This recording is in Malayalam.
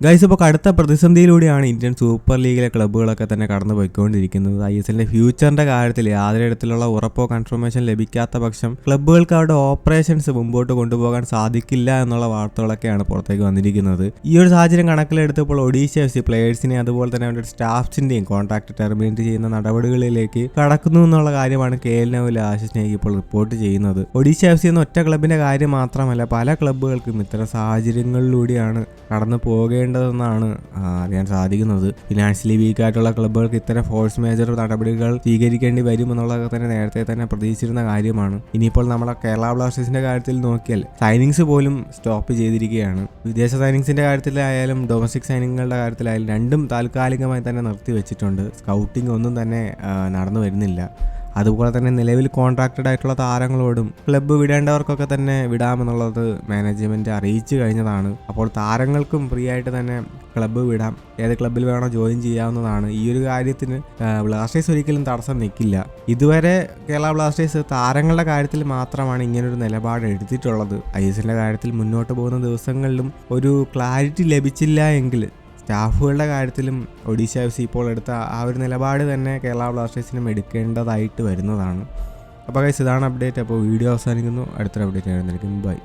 ഗൈസ് ഇപ്പോൾ കടുത്ത പ്രതിസന്ധിയിലൂടെയാണ് ഇന്ത്യൻ സൂപ്പർ ലീഗിലെ ക്ലബ്ബുകളൊക്കെ തന്നെ കടന്നു പോയിക്കൊണ്ടിരിക്കുന്നത് ഐ എസ് എല്ലിന്റെ ഫ്യൂച്ചറിന്റെ കാര്യത്തിൽ യാതൊരു തരത്തിലുള്ള ഉറപ്പോ കൺഫർമേഷൻ ലഭിക്കാത്ത പക്ഷം ക്ലബ്ബുകൾക്ക് അവരുടെ ഓപ്പറേഷൻസ് മുമ്പോട്ട് കൊണ്ടുപോകാൻ സാധിക്കില്ല എന്നുള്ള വാർത്തകളൊക്കെയാണ് പുറത്തേക്ക് വന്നിരിക്കുന്നത്. ഈ ഒരു സാഹചര്യം കണക്കിലെടുത്തപ്പോൾ ഒഡീഷ എഫ് സി പ്ലേയേഴ്സിനെ അതുപോലെ തന്നെ അവരുടെ സ്റ്റാഫ്സിന്റെയും കോൺട്രാക്ട് ടെർമിനേറ്റ് ചെയ്യുന്ന നടപടികളിലേക്ക് കടക്കുന്നു എന്നുള്ള കാര്യമാണ് കെ എൽ നവിൽ ആശിഷ് ഇപ്പോൾ റിപ്പോർട്ട് ചെയ്യുന്നത്. ഒഡീഷ എഫ് സി എന്ന ഒറ്റ ക്ലബിന്റെ കാര്യം മാത്രമല്ല പല ക്ലബ്ബുകൾക്കും ഇത്തരം സാഹചര്യങ്ങളിലൂടെയാണ് കടന്നു പോകേണ്ടതെന്നാണ് ആ, അറിയാൻ സാധിക്കുന്നത്. ഫിനാൻഷ്യലി വീക്കായിട്ടുള്ള ക്ലബ്ബുകൾക്ക് ഇത്തരം ഫോഴ്സ് മേജർ നടപടികൾ സ്വീകരിക്കേണ്ടി വരും എന്നുള്ളതൊക്കെ തന്നെ നേരത്തെ തന്നെ പ്രതീക്ഷിച്ചിരുന്ന കാര്യമാണ്. ഇനിയിപ്പോൾ നമ്മുടെ കേരള ബ്ലാസ്റ്റേഴ്സിന്റെ കാര്യത്തിൽ നോക്കിയാൽ സൈനിങ്സ് പോലും സ്റ്റോപ്പ് ചെയ്തിരിക്കുകയാണ്. വിദേശ സൈനിങ്സിന്റെ കാര്യത്തിലായാലും ഡൊമസ്റ്റിക് സൈനിങ്ങുകളുടെ കാര്യത്തിലായാലും രണ്ടും താൽക്കാലികമായി തന്നെ നിർത്തി വെച്ചിട്ടുണ്ട് സ്കൗട്ടിംഗ് ഒന്നും തന്നെ നടന്നു വരുന്നില്ല. അതുപോലെ തന്നെ നിലവിൽ കോൺട്രാക്റ്റഡ് ആയിട്ടുള്ള താരങ്ങളോടും ക്ലബ്ബ് വിടേണ്ടവർക്കൊക്കെ തന്നെ വിടാമെന്നുള്ളത് മാനേജ്മെന്റ് അറിയിച്ചു കഴിഞ്ഞതാണ്. അപ്പോൾ താരങ്ങൾക്കും ഫ്രീ ആയിട്ട് തന്നെ ക്ലബ്ബ് വിടാം. ഏത് ക്ലബ്ബിൽ വേണോ ജോയിൻ ചെയ്യാവുന്നതാണ്. ഈ ഒരു കാര്യത്തിന് ബ്ലാസ്റ്റേഴ്സ് ഒരിക്കലും തടസ്സം നിൽക്കില്ല. ഇതുവരെ കേരള ബ്ലാസ്റ്റേഴ്സ് താരങ്ങളുടെ കാര്യത്തിൽ മാത്രമാണ് ഇങ്ങനൊരു നിലപാട് എടുത്തിട്ടുള്ളത്. ഐ എസ് എല്ലിന്റെ കാര്യത്തിൽ മുന്നോട്ട് പോകുന്ന ദിവസങ്ങളിലും ഒരു ക്ലാരിറ്റി ലഭിച്ചില്ല എങ്കിൽ സ്റ്റാഫുകളുടെ കാര്യത്തിലും ഒഡീഷ എഫ് സി ഇപ്പോൾ എടുത്ത ആ ഒരു നിലപാട് തന്നെ കേരള ബ്ലാസ്റ്റേഴ്സിനും എടുക്കേണ്ടതായിട്ട് വരുന്നതാണ്. അപ്പോൾ കൈസ് ഇതാണ് അപ്ഡേറ്റ് അപ്പോൾ വീഡിയോ അവസാനിക്കുന്നു. അടുത്തൊരു അപ്ഡേറ്റ് ആയിരുന്നിരിക്കും ബൈ